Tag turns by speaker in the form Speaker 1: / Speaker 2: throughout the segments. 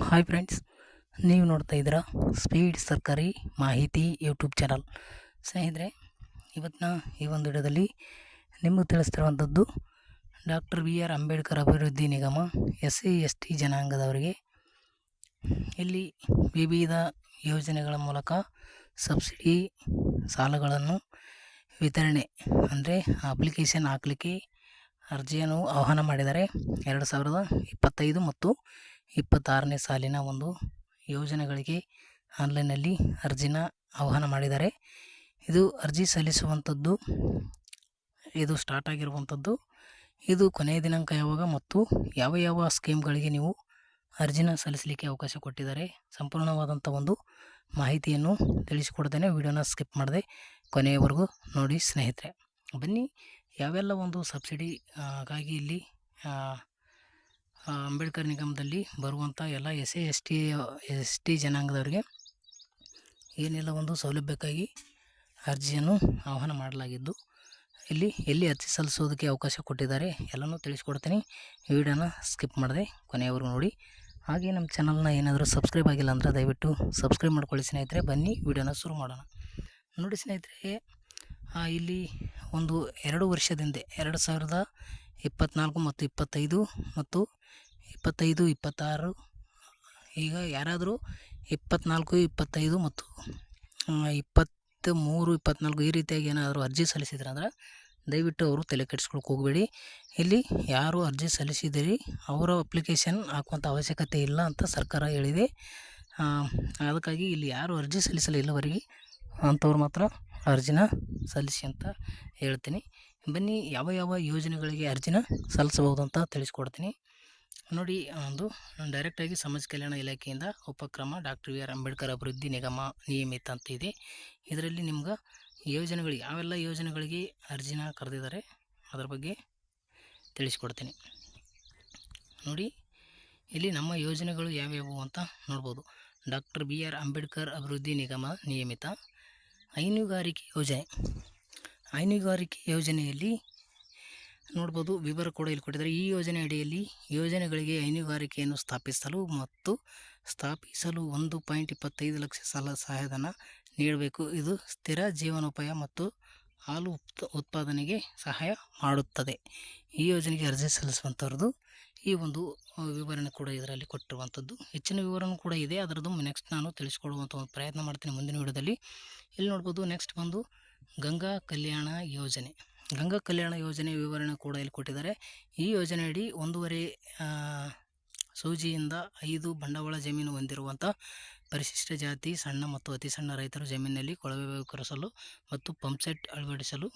Speaker 1: Hi friends ನೀವು ನೋಡ್ತಾ ಇದ್ದೀರಾ ಸ್ಪೀಡ್ ಸರ್ಕಾರಿ ಮಾಹಿತಿ ಯೂಟ್ಯೂಬ್ ಚಾನಲ್ ಸ್ನೇಹಿತರೆ, ಇವತ್ತಿನ ಈ ಒಂದು ವಿಡಿಯೋದಲ್ಲಿ ನಿಮಗೆ ತಿಳಿಸ್ತಿರುವಂಥದ್ದು ಡಾಕ್ಟರ್ ಬಿ ಆರ್ ಅಂಬೇಡ್ಕರ್ ಅಭಿವೃದ್ಧಿ ನಿಗಮ ಎಸ್ ಸಿ ಎಸ್ ಟಿ ಜನಾಂಗದವರಿಗೆ ಇಲ್ಲಿ ವಿವಿಧ ಯೋಜನೆಗಳ ಮೂಲಕ ಸಬ್ಸಿಡಿ ಸಾಲಗಳನ್ನು ವಿತರಣೆ ಅಂದರೆ ಅಪ್ಲಿಕೇಶನ್ ಹಾಕಲಿಕ್ಕೆ ಅರ್ಜಿಯನ್ನು ಆಹ್ವಾನ ಮಾಡಿದ್ದಾರೆ. ಎರಡು ಸಾವಿರದ ಇಪ್ಪತ್ತೈದು ಮತ್ತು ಇಪ್ಪತ್ತಾರನೇ ಸಾಲಿನ ಒಂದು ಯೋಜನೆಗಳಿಗೆ ಆನ್ಲೈನಲ್ಲಿ ಅರ್ಜಿನ ಆಹ್ವಾನ ಮಾಡಿದ್ದಾರೆ. ಇದು ಅರ್ಜಿ ಸಲ್ಲಿಸುವಂಥದ್ದು ಇದು ಸ್ಟಾರ್ಟ್ ಆಗಿರುವಂಥದ್ದು ಇದು ಕೊನೆಯ ದಿನಾಂಕ ಯಾವಾಗ ಮತ್ತು ಯಾವ ಯಾವ ಸ್ಕೀಮ್ಗಳಿಗೆ ನೀವು ಅರ್ಜಿನ ಸಲ್ಲಿಸಲಿಕ್ಕೆ ಅವಕಾಶ ಕೊಟ್ಟಿದ್ದಾರೆ. ಸಂಪೂರ್ಣವಾದಂಥ ಒಂದು ಮಾಹಿತಿಯನ್ನು ತಿಳಿಸಿಕೊಡ್ತೇನೆ. ವಿಡಿಯೋನ ಸ್ಕಿಪ್ ಮಾಡದೆ ಕೊನೆಯವರೆಗೂ ನೋಡಿ ಸ್ನೇಹಿತರೆ. ಬನ್ನಿ, ಯಾವೆಲ್ಲ ಒಂದು ಸಬ್ಸಿಡಿಗಾಗಿ ಇಲ್ಲಿ ಅಂಬೇಡ್ಕರ್ ನಿಗಮದಲ್ಲಿ ಬರುವಂಥ ಎಲ್ಲ S S T S T ಜನಾಂಗದವರಿಗೆ ಏನೆಲ್ಲ ಒಂದು ಸೌಲಭ್ಯಕ್ಕಾಗಿ ಅರ್ಜಿಯನ್ನು ಆಹ್ವಾನ ಮಾಡಲಾಗಿದ್ದು, ಇಲ್ಲಿ, ಎಲ್ಲಿ ಅರ್ಜಿ ಸಲ್ಲಿಸೋದಕ್ಕೆ ಅವಕಾಶ ಕೊಟ್ಟಿದ್ದಾರೆ ಎಲ್ಲನೂ ತಿಳಿಸ್ಕೊಡ್ತೀನಿ. ವಿಡಿಯೋನ ಸ್ಕಿಪ್ ಮಾಡದೆ ಕೊನೆಯವರೆಗೂ ನೋಡಿ. ಹಾಗೆ ನಮ್ಮ ಚಾನಲ್ನ ಏನಾದರೂ ಸಬ್ಸ್ಕ್ರೈಬ್ ಆಗಿಲ್ಲ ಅಂದರೆ ದಯವಿಟ್ಟು ಸಬ್ಸ್ಕ್ರೈಬ್ ಮಾಡ್ಕೊಳ್ಳಿ ಸ್ನೇಹಿತರೆ. ಬನ್ನಿ, ವಿಡಿಯೋನ ಶುರು ಮಾಡೋಣ. ನೋಡಿ ಸ್ನೇಹಿತರೆ ಇಲ್ಲಿ ಒಂದು ಎರಡು ವರ್ಷದಿಂದ, ಎರಡು ಸಾವಿರದ ಇಪ್ಪತ್ತ್ನಾಲ್ಕು ಮತ್ತು ಇಪ್ಪತ್ತೈದು ಮತ್ತು ಇಪ್ಪತ್ತೈದು, ಇಪ್ಪತ್ತಾರು, ಈಗ ಯಾರಾದರೂ ಇಪ್ಪತ್ತ್ನಾಲ್ಕು ಇಪ್ಪತ್ತೈದು ಮತ್ತು ಇಪ್ಪತ್ತ ಮೂರು ಇಪ್ಪತ್ತ್ನಾಲ್ಕು ಈ ರೀತಿಯಾಗಿ ಏನಾದರೂ ಅರ್ಜಿ ಸಲ್ಲಿಸಿದ್ರೆ ಅಂದ್ರೆ ದಯವಿಟ್ಟು ಅವರು ತಲೆ ಕೆಡಿಸ್ಕೊಳಕ್ಕೆ ಹೋಗಬೇಡಿ. ಇಲ್ಲಿ ಯಾರು ಅರ್ಜಿ ಸಲ್ಲಿಸಿದಿರಿ, ಅವರ ಅಪ್ಲಿಕೇಶನ್ ಹಾಕುವಂಥ ಅವಶ್ಯಕತೆ ಇಲ್ಲ ಅಂತ ಸರ್ಕಾರ ಹೇಳಿದೆ. ಅದಕ್ಕಾಗಿ ಇಲ್ಲಿ ಯಾರು ಅರ್ಜಿ ಸಲ್ಲಿಸಲು ಇಲ್ಲವರೆಗೆ ಅಂಥವ್ರು ಮಾತ್ರ ಅರ್ಜಿನ ಸಲ್ಲಿಸಿ ಅಂತ ಹೇಳ್ತೀನಿ. ಬನ್ನಿ, ಯಾವ ಯಾವ ಯೋಜನೆಗಳಿಗೆ ಅರ್ಜಿನ ಸಲ್ಲಿಸಬಹುದು ಅಂತ ತಿಳಿಸ್ಕೊಡ್ತೀನಿ. ನೋಡಿ, ಒಂದು ಡೈರೆಕ್ಟಾಗಿ ಸಮಾಜ ಕಲ್ಯಾಣ ಇಲಾಖೆಯಿಂದ ಉಪಕ್ರಮ ಡಾಕ್ಟರ್ ವಿ ಆರ್ ಅಂಬೇಡ್ಕರ್ ಅಭಿವೃದ್ಧಿ ನಿಗಮ ನಿಯಮಿತ ಅಂತ ಇದೆ. ಇದರಲ್ಲಿ ನಿಮ್ಗೆ ಯೋಜನೆಗಳು, ಯಾವೆಲ್ಲ ಯೋಜನೆಗಳಿಗೆ ಅರ್ಜಿನ ಕರೆದಿದ್ದಾರೆ ಅದರ ಬಗ್ಗೆ ತಿಳಿಸ್ಕೊಡ್ತೀನಿ. ನೋಡಿ, ಇಲ್ಲಿ ನಮ್ಮ ಯೋಜನೆಗಳು ಯಾವ್ಯಾವು ಅಂತ ನೋಡ್ಬೋದು. ಡಾಕ್ಟರ್ ಬಿ ಆರ್ ಅಂಬೇಡ್ಕರ್ ಅಭಿವೃದ್ಧಿ ನಿಗಮ ನಿಯಮಿತ. ಹೈನುಗಾರಿಕೆ ಯೋಜನೆ. ಹೈನುಗಾರಿಕೆ ಯೋಜನೆಯಲ್ಲಿ ನೋಡ್ಬೋದು ವಿವರ ಕೂಡ ಇಲ್ಲಿ ಕೊಟ್ಟಿದ್ದಾರೆ. ಈ ಯೋಜನೆ ಅಡಿಯಲ್ಲಿ ಯೋಜನೆಗಳಿಗೆ ಹೈನುಗಾರಿಕೆಯನ್ನು ಸ್ಥಾಪಿಸಲು ಮತ್ತು ಸ್ಥಾಪಿಸಲು ಒಂದು ಪಾಯಿಂಟ್ ಇಪ್ಪತ್ತೈದು ಲಕ್ಷ ಸಾಲ ಸಹಾಯಧನ ನೀಡಬೇಕು. ಇದು ಸ್ಥಿರ ಜೀವನೋಪಾಯ ಮತ್ತು ಹಾಲು ಉತ್ ಉತ್ಪಾದನೆಗೆ ಸಹಾಯ ಮಾಡುತ್ತದೆ. ಈ ಯೋಜನೆಗೆ ಅರ್ಜಿ ಸಲ್ಲಿಸುವಂಥವ್ರದ್ದು ಈ ಒಂದು ವಿವರಣೆ ಕೂಡ ಇದರಲ್ಲಿ ಕೊಟ್ಟಿರುವಂಥದ್ದು ಹೆಚ್ಚಿನ ವಿವರಣೆ ಕೂಡ ಇದೆ. ಅದರದ್ದು ನೆಕ್ಸ್ಟ್ ನಾನು ತಿಳಿಸ್ಕೊಡುವಂಥ ಒಂದು ಪ್ರಯತ್ನ ಮಾಡ್ತೀನಿ ಮುಂದಿನ ವಿಡಿಯೋದಲ್ಲಿ. ಇಲ್ಲಿ ನೋಡ್ಬೋದು ನೆಕ್ಸ್ಟ್ ಬಂದು ಗಂಗಾ ಕಲ್ಯಾಣ ಯೋಜನೆ. ಗಂಗಾ ಕಲ್ಯಾಣ ಯೋಜನೆ ವಿವರಣೆ ಕೂಡ ಇಲ್ಲಿ ಕೊಟ್ಟಿದ್ದಾರೆ. ಈ ಯೋಜನೆಯಡಿ ಒಂದೂವರೆ ಸೂಜಿಯಿಂದ ಐದು ಬಂಡವಾಳ ಜಮೀನು ಹೊಂದಿರುವಂಥ ಪರಿಶಿಷ್ಟ ಜಾತಿ, ಸಣ್ಣ ಮತ್ತು ಅತಿ ಸಣ್ಣ ರೈತರು ಜಮೀನಿನಲ್ಲಿ ಕೊಳವೆ ಕೊರೆಸಲು ಮತ್ತು ಪಂಪ್ಸೆಟ್ ಅಳವಡಿಸಲು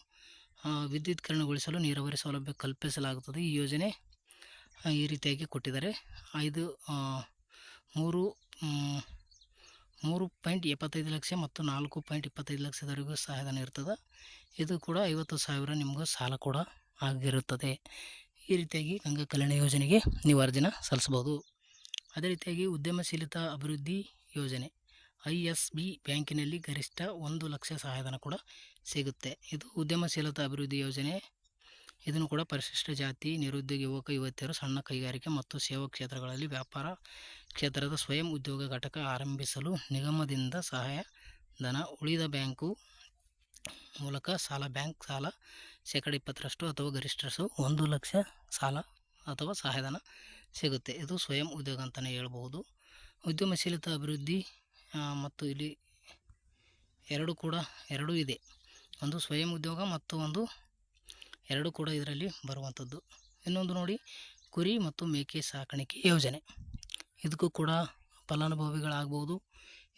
Speaker 1: ವಿದ್ಯುತ್ಕರಣಗೊಳಿಸಲು ನೀರಾವರಿ ಸೌಲಭ್ಯ ಕಲ್ಪಿಸಲಾಗುತ್ತದೆ. ಈ ಯೋಜನೆ ಈ ರೀತಿಯಾಗಿ ಕೊಟ್ಟಿದ್ದಾರೆ. ಐದು ಮೂರು ಮೂರು ಪಾಯಿಂಟ್ ಎಪ್ಪತ್ತೈದು ಲಕ್ಷ ಮತ್ತು ನಾಲ್ಕು ಪಾಯಿಂಟ್ ಇಪ್ಪತ್ತೈದು ಲಕ್ಷದವರೆಗೂ ಸಹಾಯಧನ ಇರ್ತದೆ. ಇದು ಕೂಡ ಐವತ್ತು ಸಾವಿರ ನಿಮಗೂ ಸಾಲ ಕೂಡ ಆಗಿರುತ್ತದೆ. ಈ ರೀತಿಯಾಗಿ ಗಂಗಾ ಕಲ್ಯಾಣ ಯೋಜನೆಗೆ ನೀವು ಅರ್ಜಿನ ಸಲ್ಲಿಸ್ಬೋದು ಅದೇ ರೀತಿಯಾಗಿ ಉದ್ಯಮಶೀಲತಾ ಅಭಿವೃದ್ಧಿ ಯೋಜನೆ ಐ ಎಸ್ ಬಿ ಬ್ಯಾಂಕಿನಲ್ಲಿ ಗರಿಷ್ಠ ಒಂದು ಲಕ್ಷ ಸಹಾಯಧನ ಕೂಡ ಸಿಗುತ್ತೆ. ಇದು ಉದ್ಯಮಶೀಲತಾ ಅಭಿವೃದ್ಧಿ ಯೋಜನೆ. ಇದನ್ನು ಕೂಡ ಪರಿಶಿಷ್ಟ ಜಾತಿ, ನಿರುದ್ಯೋಗ ಯುವಕ, ಯುವತಿಯರು, ಸಣ್ಣ ಕೈಗಾರಿಕೆ ಮತ್ತು ಸೇವಾ ಕ್ಷೇತ್ರಗಳಲ್ಲಿ ವ್ಯಾಪಾರ ಕ್ಷೇತ್ರದ ಸ್ವಯಂ ಉದ್ಯೋಗ ಘಟಕ ಆರಂಭಿಸಲು ನಿಗಮದಿಂದ ಸಹಾಯ ಧನ ಉಳಿದ ಬ್ಯಾಂಕು ಮೂಲಕ ಸಾಲ, ಬ್ಯಾಂಕ್ ಸಾಲ ಶೇಕಡ ಇಪ್ಪತ್ತರಷ್ಟು ಅಥವಾ ಗರಿಷ್ಠರಷ್ಟು ಒಂದು ಲಕ್ಷ ಸಾಲ ಅಥವಾ ಸಹಾಯಧನ ಸಿಗುತ್ತೆ. ಇದು ಸ್ವಯಂ ಉದ್ಯೋಗ ಅಂತಲೇ ಹೇಳ್ಬೋದು ಉದ್ಯಮಶೀಲತಾ ಅಭಿವೃದ್ಧಿ ಮತ್ತು ಇಲ್ಲಿ ಎರಡು ಕೂಡ, ಎರಡೂ ಇದೆ. ಒಂದು ಸ್ವಯಂ ಉದ್ಯೋಗ ಮತ್ತು ಒಂದು, ಎರಡು ಕೂಡ ಇದರಲ್ಲಿ ಬರುವಂಥದ್ದು. ಇನ್ನೊಂದು ನೋಡಿ, ಕುರಿ ಮತ್ತು ಮೇಕೆ ಸಾಕಾಣಿಕೆ ಯೋಜನೆ. ಇದಕ್ಕೂ ಕೂಡ ಫಲಾನುಭವಿಗಳಾಗ್ಬೋದು.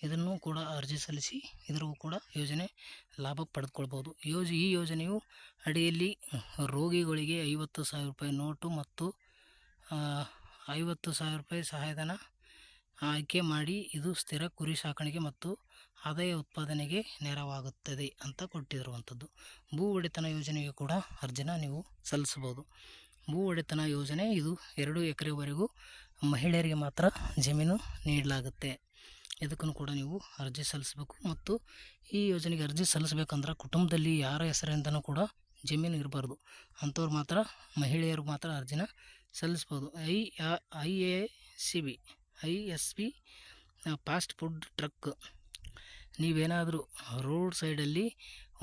Speaker 1: ಇದನ್ನು ಕೂಡ ಅರ್ಜಿ ಸಲ್ಲಿಸಿ ಇದರಗೂ ಕೂಡ ಯೋಜನೆ ಲಾಭ ಪಡೆದುಕೊಳ್ಬೋದು ಯೋಜ, ಈ ಯೋಜನೆಯು ಅಡಿಯಲ್ಲಿ ರೋಗಿಗಳಿಗೆ ಐವತ್ತು ಸಾವಿರ ರೂಪಾಯಿ ನೋಟು ಮತ್ತು ಐವತ್ತು ಸಾವಿರ ರೂಪಾಯಿ ಸಹಾಯಧನ ಆಯ್ಕೆ ಮಾಡಿ ಇದು ಸ್ಥಿರ ಕುರಿ ಸಾಕಾಣಿಕೆ ಮತ್ತು ಆದಾಯ ಉತ್ಪಾದನೆಗೆ ನೆರವಾಗುತ್ತದೆ ಅಂತ ಕೊಟ್ಟಿರುವಂಥದ್ದು. ಭೂ ಒಡೆತನ ಯೋಜನೆಗೆ ಕೂಡ ಅರ್ಜಿನ ನೀವು ಸಲ್ಲಿಸ್ಬೋದು ಭೂ ಒಡೆತನ ಯೋಜನೆ ಇದು ಎರಡು ಎಕರೆವರೆಗೂ ಮಹಿಳೆಯರಿಗೆ ಮಾತ್ರ ಜಮೀನು ನೀಡಲಾಗುತ್ತೆ. ಇದಕ್ಕೂ ಕೂಡ ನೀವು ಅರ್ಜಿ ಸಲ್ಲಿಸಬೇಕು ಮತ್ತು ಈ ಯೋಜನೆಗೆ ಅರ್ಜಿ ಸಲ್ಲಿಸ್ಬೇಕಂದ್ರೆ ಕುಟುಂಬದಲ್ಲಿ ಯಾರ ಹೆಸರಿಂದನೂ ಕೂಡ ಜಮೀನು ಇರಬಾರ್ದು. ಅಂಥವ್ರು ಮಾತ್ರ, ಮಹಿಳೆಯರು ಮಾತ್ರ ಅರ್ಜಿನ ಸಲ್ಲಿಸ್ಬೋದು. I I A C B, I S B fast food truck. ನೀವೇನಾದರೂ ರೋಡ್ ಸೈಡಲ್ಲಿ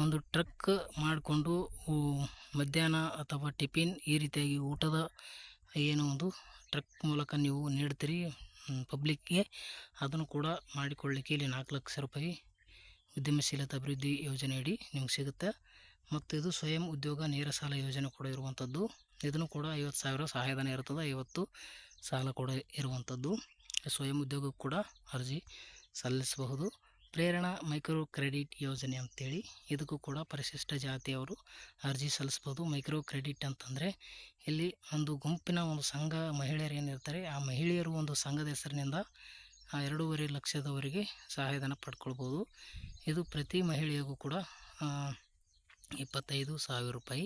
Speaker 1: ಒಂದು ಟ್ರಕ್ ಮಾಡಿಕೊಂಡು ಮಧ್ಯಾಹ್ನ ಅಥವಾ ಟಿಫಿನ್ ಈ ರೀತಿಯಾಗಿ ಊಟದ ಏನೋ ಒಂದು ಟ್ರಕ್ ಮೂಲಕ ನೀವು ನೀಡ್ತೀರಿ ಪಬ್ಲಿಕ್ಗೆ ಅದನ್ನು ಕೂಡ ಮಾಡಿಕೊಳ್ಳಿಕ್ಕೆ ಇಲ್ಲಿ ನಾಲ್ಕು ಲಕ್ಷ ರೂಪಾಯಿ ಉದ್ಯಮಶೀಲತಾ ಅಭಿವೃದ್ಧಿ ಯೋಜನೆಯಡಿ ನಿಮ್ಗೆ ಸಿಗುತ್ತೆ. ಮತ್ತು ಇದು ಸ್ವಯಂ ಉದ್ಯೋಗ ನೇರ ಸಾಲ ಯೋಜನೆ ಕೂಡ ಇರುವಂಥದ್ದು. ಇದನ್ನು ಕೂಡ ಐವತ್ತು ಸಾವಿರ ಸಹಾಯಧನ ಇರ್ತದೆ ಐವತ್ತು ಸಾಲ ಕೂಡ ಇರುವಂಥದ್ದು. ಸ್ವಯಂ ಉದ್ಯೋಗಕ್ಕೆ ಕೂಡ ಅರ್ಜಿ ಸಲ್ಲಿಸಬಹುದು. ಪ್ರೇರಣಾ ಮೈಕ್ರೋ ಕ್ರೆಡಿಟ್ ಯೋಜನೆ ಅಂತೇಳಿ ಇದಕ್ಕೂ ಕೂಡ ಪರಿಶಿಷ್ಟ ಜಾತಿಯವರು ಅರ್ಜಿ ಸಲ್ಲಿಸ್ಬೋದು. ಮೈಕ್ರೋ ಕ್ರೆಡಿಟ್ ಅಂತಂದರೆ ಇಲ್ಲಿ ಒಂದು ಗುಂಪಿನ ಒಂದು ಸಂಘ ಮಹಿಳೆಯರು ಏನಿರ್ತಾರೆ, ಆ ಮಹಿಳೆಯರು ಒಂದು ಸಂಘದ ಹೆಸರಿನಿಂದ ಆ ಎರಡೂವರೆ ಲಕ್ಷದವರೆಗೆ ಸಹಾಯಧನ ಪಡ್ಕೊಳ್ಬೋದು. ಇದು ಪ್ರತಿ ಮಹಿಳೆಯಗೂ ಕೂಡ ಇಪ್ಪತ್ತೈದು ಸಾವಿರ ರೂಪಾಯಿ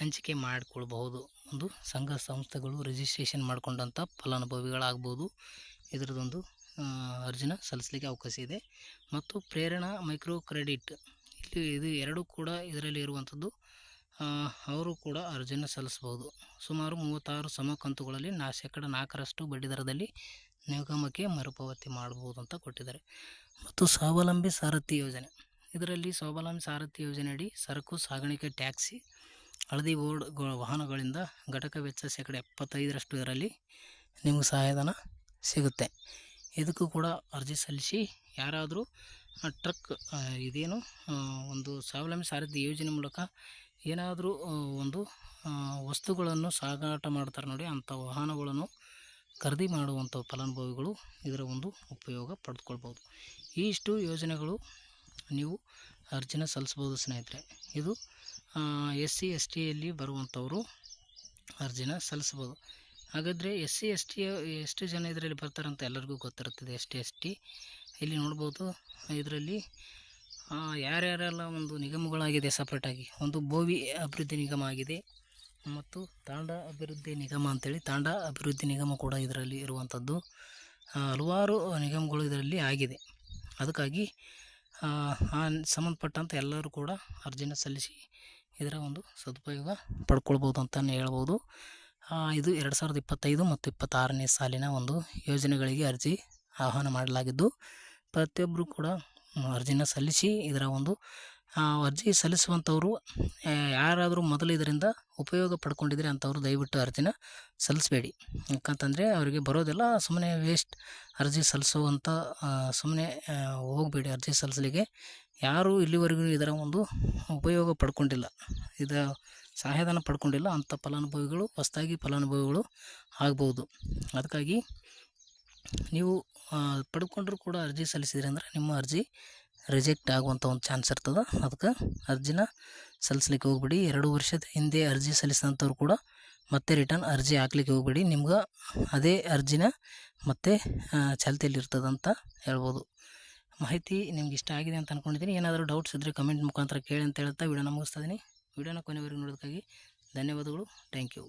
Speaker 1: ಹಂಚಿಕೆ ಮಾಡಿಕೊಳ್ಬಹುದು. ಒಂದು ಸಂಘ ಸಂಸ್ಥೆಗಳು ರಿಜಿಸ್ಟ್ರೇಷನ್ ಮಾಡಿಕೊಂಡಂಥ ಫಲಾನುಭವಿಗಳಾಗ್ಬೋದು. ಇದರದೊಂದು ಅರ್ಜಿನ ಸಲ್ಲಿಸಲಿಕ್ಕೆ ಅವಕಾಶ ಇದೆ. ಮತ್ತು ಪ್ರೇರಣಾ ಮೈಕ್ರೋ ಕ್ರೆಡಿಟ್. ಇಲ್ಲಿ ಇದು ಎರಡೂ ಕೂಡ ಇದರಲ್ಲಿ ಇರುವಂಥದ್ದು. ಅವರು ಕೂಡ ಅರ್ಜಿನ ಸಲ್ಲಿಸ್ಬೋದು. ಸುಮಾರು ಮೂವತ್ತಾರು ಸಮ ಕಂತುಗಳಲ್ಲಿ ನಾ ಶೇಕಡ ನಾಲ್ಕರಷ್ಟು ಬಡ್ಡಿದರದಲ್ಲಿ ನಿಗಮಕ್ಕೆ ಮರುಪಾವತಿ ಮಾಡಬಹುದು ಅಂತ ಕೊಟ್ಟಿದ್ದಾರೆ. ಮತ್ತು ಸ್ವಾವಲಂಬಿ ಸಾರಥಿ ಯೋಜನೆ. ಇದರಲ್ಲಿ ಸ್ವಾವಲಂಬಿ ಸಾರಥಿ ಯೋಜನೆಯಡಿ ಸರಕು, ಸಾಗಾಣಿಕೆ, ಟ್ಯಾಕ್ಸಿ, ಹಳದಿ ಬೋರ್ಡ್ ವಾಹನಗಳಿಂದ ಘಟಕ ವೆಚ್ಚ ಶೇಕಡ ಎಪ್ಪತ್ತೈದರಷ್ಟು ಇದರಲ್ಲಿ ನಿಮಗೆ ಸಹಾಯಧನ ಸಿಗುತ್ತೆ. ಇದಕ್ಕೂ ಕೂಡ ಅರ್ಜಿ ಸಲ್ಲಿಸಿ ಯಾರಾದರೂ ಟ್ರಕ್ ಇದೇನು ಒಂದು ಸ್ವಾವಲಂಬಿ ಸಾರಿದ ಯೋಜನೆ ಮೂಲಕ ಏನಾದರೂ ಒಂದು ವಸ್ತುಗಳನ್ನು ಸಾಗಾಟ ಮಾಡ್ತಾರೆ ನೋಡಿ, ಅಂಥ ವಾಹನಗಳನ್ನು ಖರೀದಿ ಮಾಡುವಂಥ ಫಲಾನುಭವಿಗಳು ಇದರ ಒಂದು ಉಪಯೋಗ ಪಡೆದುಕೊಳ್ಬೋದು. ಇಷ್ಟು ಯೋಜನೆಗಳು ನೀವು ಅರ್ಜಿನ ಸಲ್ಲಿಸ್ಬೋದು ಸ್ನೇಹಿತರೆ. ಇದು ಎಸ್ ಸಿ ಎಸ್ ಟಿಯಲ್ಲಿ ಬರುವಂಥವರು ಅರ್ಜಿನ ಸಲ್ಲಿಸ್ಬೋದು ಹಾಗಾದರೆ ಎಸ್ ಸಿ ಎಸ್ ಟಿ ಎಷ್ಟು ಜನ ಇದರಲ್ಲಿ ಬರ್ತಾರಂತ ಎಲ್ಲರಿಗೂ ಗೊತ್ತಿರುತ್ತದೆ. S T S T. ಇಲ್ಲಿ ನೋಡ್ಬೋದು ಇದರಲ್ಲಿ ಯಾರ್ಯಾರೆಲ್ಲ ಒಂದು ನಿಗಮಗಳಾಗಿದೆ ಸಪ್ರೇಟಾಗಿ ಒಂದು ಬೋವಿ ಅಭಿವೃದ್ಧಿ ನಿಗಮ ಆಗಿದೆ ಮತ್ತು ತಾಂಡ ಅಭಿವೃದ್ಧಿ ನಿಗಮ ಅಂತೇಳಿ ತಾಂಡ ಅಭಿವೃದ್ಧಿ ನಿಗಮ ಕೂಡ ಇದರಲ್ಲಿ ಇರುವಂಥದ್ದು. ಹಲವಾರು ನಿಗಮಗಳು ಇದರಲ್ಲಿ ಆಗಿದೆ. ಅದಕ್ಕಾಗಿ ಆ, ಸಂಬಂಧಪಟ್ಟಂಥ ಎಲ್ಲರೂ ಕೂಡ ಅರ್ಜಿನ ಸಲ್ಲಿಸಿ ಇದರ ಒಂದು ಸದುಪಯೋಗ ಪಡ್ಕೊಳ್ಬೋದು ಅಂತಲೇ ಹೇಳ್ಬೋದು. ಇದು ಎರಡು ಸಾವಿರದ ಇಪ್ಪತ್ತೈದು ಮತ್ತು ಇಪ್ಪತ್ತಾರನೇ ಸಾಲಿನ ಒಂದು ಯೋಜನೆಗಳಿಗೆ ಅರ್ಜಿ ಆಹ್ವಾನ ಮಾಡಲಾಗಿದ್ದು ಪ್ರತಿಯೊಬ್ಬರು ಕೂಡ ಅರ್ಜಿನ ಸಲ್ಲಿಸಿ ಇದರ ಒಂದು ಅರ್ಜಿ ಸಲ್ಲಿಸುವಂಥವರು ಯಾರಾದರೂ ಮೊದಲು ಇದರಿಂದ ಉಪಯೋಗ ಪಡ್ಕೊಂಡಿದ್ರೆ ಅಂಥವ್ರು ದಯವಿಟ್ಟು ಅರ್ಜಿನ ಸಲ್ಲಿಸಬೇಡಿ. ಯಾಕಂತಂದರೆ ಅವರಿಗೆ ಬರೋದೆಲ್ಲ ಸುಮ್ಮನೆ ವೇಸ್ಟ್. ಅರ್ಜಿ ಸಲ್ಲಿಸುವಂಥ ಸುಮ್ಮನೆ ಹೋಗಬೇಡಿ. ಅರ್ಜಿ ಸಲ್ಲಿಸಲಿಕ್ಕೆ ಯಾರೂ ಇಲ್ಲಿವರೆಗೂ ಇದರ ಒಂದು ಉಪಯೋಗ ಪಡ್ಕೊಂಡಿಲ್ಲ. ಇದು ಸಹಾಯಧನ ಪಡ್ಕೊಂಡಿಲ್ಲ ಅಂಥ ಫಲಾನುಭವಿಗಳು ಹೊಸದಾಗಿ ಫಲಾನುಭವಿಗಳು ಆಗ್ಬೋದು. ಅದಕ್ಕಾಗಿ ನೀವು ಪಡ್ಕೊಂಡ್ರೂ ಕೂಡ ಅರ್ಜಿ ಸಲ್ಲಿಸಿದ್ರಿ ಅಂದರೆ ನಿಮ್ಮ ಅರ್ಜಿ ರಿಜೆಕ್ಟ್ ಆಗುವಂಥ ಒಂದು ಚಾನ್ಸ್ ಇರ್ತದೆ. ಅದಕ್ಕೆ ಅರ್ಜಿನ ಸಲ್ಲಿಸ್ಲಿಕ್ಕೆ ಹೋಗ್ಬೇಡಿ. ಎರಡು ವರ್ಷದ ಹಿಂದೆ ಅರ್ಜಿ ಸಲ್ಲಿಸಿದಂಥವ್ರು ಕೂಡ ಮತ್ತೆ ರಿಟರ್ನ್ ಅರ್ಜಿ ಹಾಕ್ಲಿಕ್ಕೆ ಹೋಗ್ಬೇಡಿ. ನಿಮ್ಗೆ ಅದೇ ಅರ್ಜಿನ ಮತ್ತೆ ಆ, ಚಾಲ್ತಿಯಲ್ಲಿ ಇರ್ತದೆ ಅಂತ ಹೇಳ್ಬೋದು. ಮಾಹಿತಿ ನಿಮ್ಗೆ ಇಷ್ಟ ಆಗಿದೆ ಅಂತ ಅಂದ್ಕೊಂಡಿದ್ದೀನಿ ಏನಾದರೂ ಡೌಟ್ಸ್ ಇದ್ದರೆ ಕಮೆಂಟ್ ಮುಖಾಂತರ ಕೇಳಿ ಅಂತ ಹೇಳ್ತಾ ವಿಡಿಯೋನ ಮುಗಿಸ್ತಾ ಇದ್ದೀನಿ ವಿಡಿಯೋನ ಕೊನೆವರೆಗೂ ನೋಡೋದಕ್ಕಾಗಿ ಧನ್ಯವಾದಗಳು. Thank you.